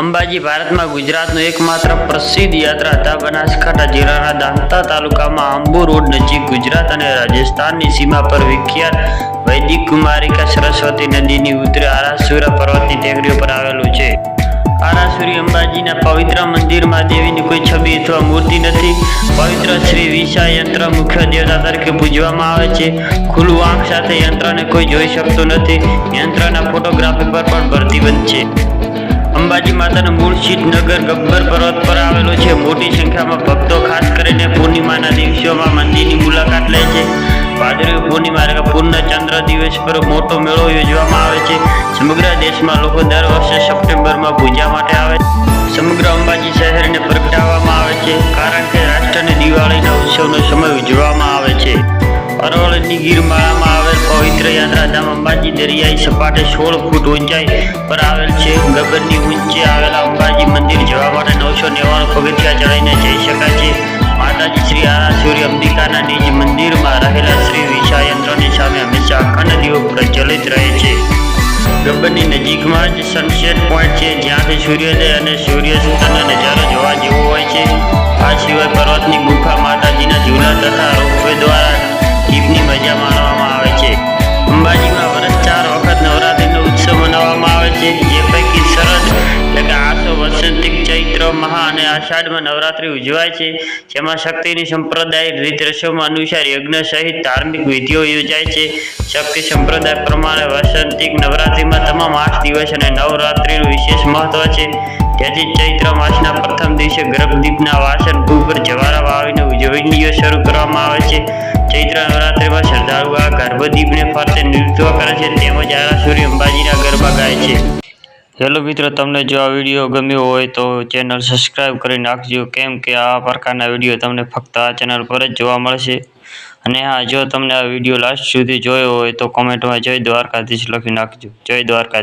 અંબાજી ભારતમાં ગુજરાતનું એકમાત્ર પ્રસિદ્ધ યાત્રાધામ બનાસકાંઠા જિલ્લાના દાંતા તાલુકામાં આંબુ રોડ નજીક ગુજરાત અને રાજસ્થાનની સીમા પર વિખ્યાત વૈદિક કુમારિકા સરસ્વતી નદીની ઉત્તરે આરાસુરા પર્વતની ટેકરીઓ પર આવેલું છે. આરાસુરી અંબાજીના પવિત્ર મંદિરમાં દેવીની કોઈ છબી અથવા મૂર્તિ નથી. પવિત્ર શ્રી વિશા યંત્ર મુખ્ય દેવતા તરીકે પૂજવામાં આવે છે. ખુલ્લું આંખ સાથે યંત્રને કોઈ જોઈ શકતું નથી. યંત્રના ફોટોગ્રાફી પર પણ પ્રતિબંધ છે. અંબાજી માતાનું મૂળ શીત નગર ગબ્બર પર્વત પર આવેલું છે. મોટી સંખ્યામાં ભક્તો ખાસ કરીને પૂર્ણિમાના દિવસોમાં મંદિરની મુલાકાત લે છે. ભાદરવી પૂર્ણિમા પૂર્ણ ચંદ્ર દિવસ પર મોટો મેળો યોજવામાં આવે છે. સમગ્ર દેશમાં લોકો દર વર્ષે સપ્ટેમ્બરમાં પૂજા માટે આવે છે. સમગ્ર અંબાજી શહેરને પ્રગટાવવામાં આવે છે. કારણ કે રાષ્ટ્રને દિવાળીના ઉત્સવનો સમય ઉજવવામાં આવે છે. અરવલ્લીની ગીરમાળામાં આવેલ પવિત્ર યાત્રાધામ અંબાજી દરિયાઈ સપાટે સોળ ફૂટ ઊંચાઈ પર આવેલ છે. ગગનની નેવાનું ચડાવીને જઈ શકાય માતાજી શ્રી આરાસુરી અંબિકાના નિજ મંદિરમાં રહેલા શ્રી વિશાયંત્રની સામે હંમેશા અખંડ દીવો પ્રજ્વલિત રહે છે. ગબ્બરની નજીકમાં જ સનસેટ પોઈન્ટ છે જ્યાંથી સૂર્યોદય અને સૂર્યાસ્તનો નજારો જોવા જેવો હોય છે. આ સિવાય પર્વતની ગુફા માતાજીના ઝૂલા તથા મહા અને આષાઢમાં નવરાત્રિ ઉજવાય છે. જેમાં શક્તિની સંપ્રદાય રીત અનુસાર યજ્ઞ સહિત ધાર્મિક વિધિઓ યોજાય છે. શક્તિ સંપ્રદાય પ્રમાણે વસંતિક નવરાત્રિમાં તમામ આઠ દિવસ અને નવરાત્રિનું વિશેષ મહત્વ છે. તેથી ચૈત્ર માસના પ્રથમ દિવસે ગર્ભદીપના વાસણ ભૂ પર જવારા વાવીને ઉજવણીઓ શરૂ કરવામાં આવે છે. ચૈત્ર નવરાત્રિમાં શ્રદ્ધાળુઓ આ ગર્ભદીપને ફરતે નૃત્ય કરે છે. તેમજ આરાસુરી અંબાજીના ગરબા ગાય છે. હેલો મિત્રો, તમને જો આ વીડિયો ગમ્યો હોય તો ચેનલ સબસ્ક્રાઈબ કરી નાખજો. કેમ કે આ પ્રકારના વીડિયો તમને ફક્ત આ ચેનલ પર જ જોવા મળશે. અને હા, જો તમને આ વીડિયો લાસ્ટ સુધી જોયો હોય તો કોમેન્ટમાં જય દ્વારકાધીશ લખી નાખજો. જય દ્વારકા